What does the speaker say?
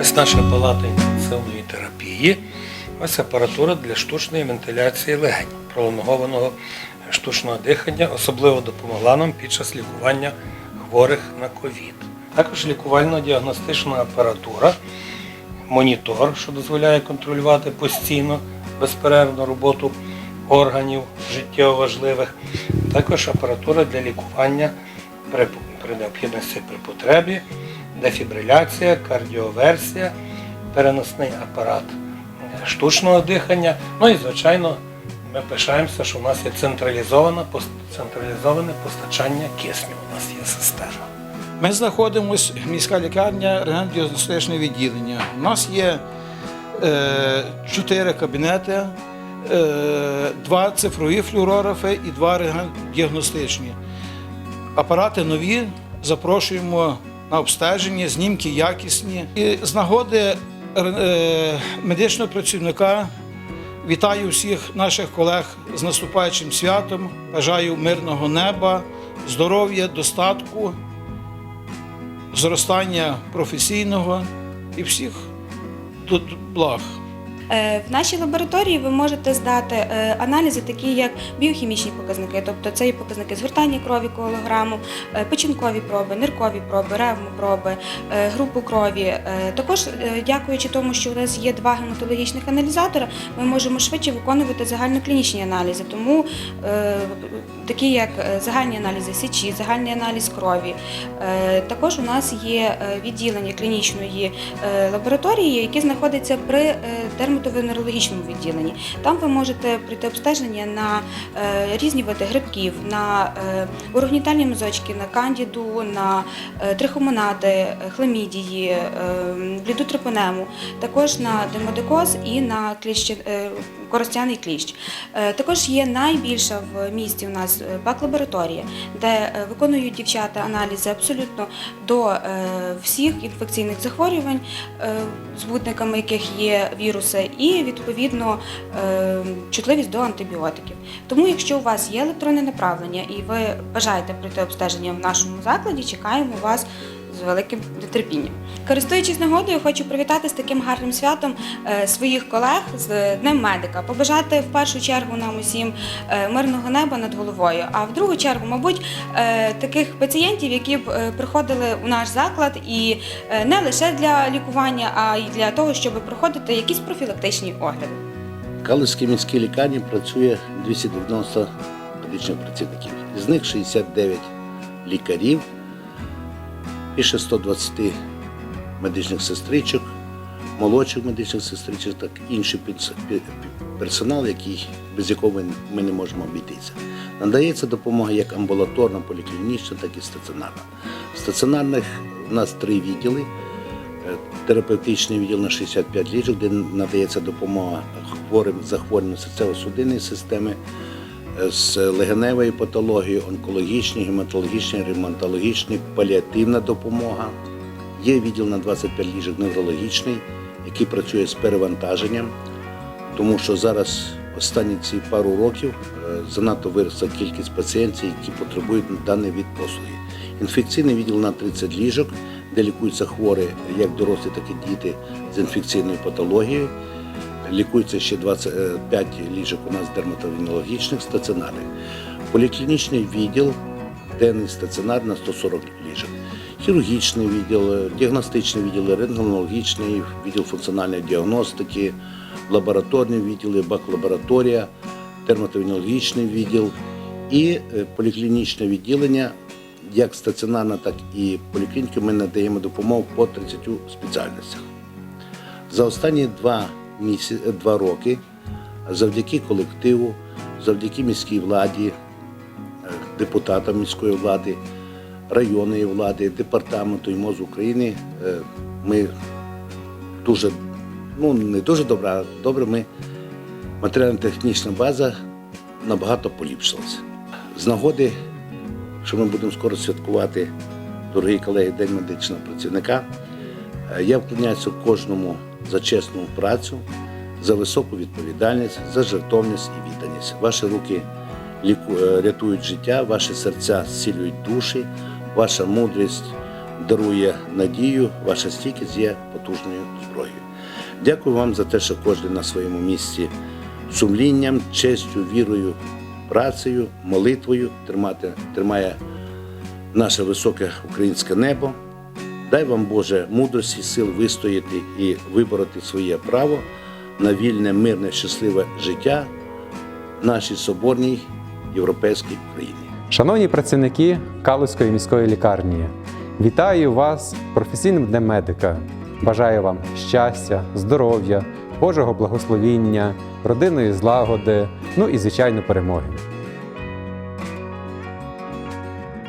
Ось наша палата інтенсивної терапії. Ось апаратура для штучної вентиляції легень, пролонгованого штучного дихання, особливо допомогла нам під час лікування хворих на ковід. Також лікувально-діагностична апаратура, монітор, що дозволяє контролювати постійно, безперервну роботу органів життєво важливих. Також апаратура для лікування при, необхідності при потребі, дефібриляція, кардіоверсія, переносний апарат штучного дихання. Ну і, звичайно, ми пишаємося, що у нас є централізоване, централізоване постачання кисню. У нас є система. Ми знаходимося міська лікарня рентгенодіагностичне відділення. У нас є е, чотири кабінети, е, два цифрові флюорографи і два рентгенодіагностичні. Апарати нові, запрошуємо на обстеження, знімки якісні. І з нагоди е, медичного працівника вітаю всіх наших колег з наступаючим святом. Бажаю мирного неба, здоров'я, достатку зростання професійного і всіх благ. Е, В нашій лабораторії ви можете здати е, аналізи, такі як біохімічні показники, тобто це і показники згортання крові колограму, е, печінкові проби, ниркові проби, ревмопроби, групу крові. Також, дякуючи тому, що у нас є два гематологічних аналізатора, ми можемо швидше виконувати загальноклінічні аналізи. Тому такі як е, загальні аналізи сечі, загальний аналіз крові. Е, Також у нас є е, відділення клінічної лабораторії, яке знаходиться при дерматовенерологічному відділенні. Там ви можете пройти обстеження на різні види грибків, на урогнітальні мозочки, на кандіду, на трихомонади, хламідії, бліду трипонему, також на демодекоз і на кліщ, коростяний кліщ. Також є найбільша в місті у нас е, бак-лабораторія, де е, виконують дівчата аналізи абсолютно до е, всіх інфекційних захворювань, збутниками яких є віруси, і відповідно чутливість до антибіотиків. Тому, якщо у вас є електронне направлення і ви бажаєте пройти обстеження в нашому закладі, чекаємо вас. З великим нетерпінням. Користуючись нагодою, хочу привітати з таким гарним святом е, своїх колег з Днем медика, побажати в першу чергу нам усім е, мирного неба над головою. А в другу чергу, мабуть, е, таких пацієнтів, які б приходили у наш заклад і не лише для лікування, а й для того, щоб проходити якісь профілактичні огляди. Калицькій міській лікарні працює 290 медичних працівників. З них 69 лікарів, більше 120 медичних сестричок, молодших медичних сестричок, так інший персонал, який, без якого ми- не можемо обійтися. Надається допомога як амбулаторна, поліклінічна, так і стаціонарна. Стаціонарних у нас три відділи. Е, терапевтичний відділ на 65 ліжок, де надається допомога хворим захворюванням серцево-судинної системи, з легеневою патологією, онкологічні, гематологічні, ревматологічні, паліативна допомога. Є відділ на 25 ліжок неврологічний, який працює з перевантаженням, тому що зараз останні ці пару років е, занадто виросла кількість пацієнтів, які потребують даний від послуги. Інфекційний відділ на 30 ліжок, де лікуються хворі, як дорослі, так і діти з інфекційною патологією. Лікується ще 25 ліжок у нас дерматовенологічних стаціонарних. Поліклінічний відділ, денний стаціонар на 140 ліжок. Хірургічний відділ, е, діагностичний відділ, рентгенологічний, відділ функціональної діагностики, лабораторні відділи, бак-лабораторія, дерматовенологічний відділ і е, поліклінічне відділення, як стаціонарна, так і поліклініки, ми надаємо допомогу по 30 спеціальностях. За останні два, два роки, завдяки колективу, завдяки міській владі, е, депутатам міської влади, районної влади, департаменту і МОЗ України, е, ми дуже, ну не дуже добре, а добре, ми матеріально-технічна база набагато поліпшилася. З нагоди, що ми будемо скоро святкувати, дорогі колеги, День медичного працівника. Е, Я вклоняюся кожному за чесну працю, за високу відповідальність, за жертовність і відданість. Ваші руки е, рятують життя, ваші серця зцілюють душі, ваша мудрість дарує надію, ваша стійкість є потужною зброєю. Дякую вам за те, що кожен на своєму місці сумлінням, честю, вірою, працею, молитвою тримати, тримає наше високе українське небо. Дай вам Боже мудрості, сил вистояти і вибороти своє право на вільне, мирне, щасливе життя в нашій соборній європейській Україні. Шановні працівники Калузької міської лікарні, вітаю вас професійним днем медика. Бажаю вам щастя, здоров'я, Божого благословіння, родинної злагоди, ну і звичайно перемоги.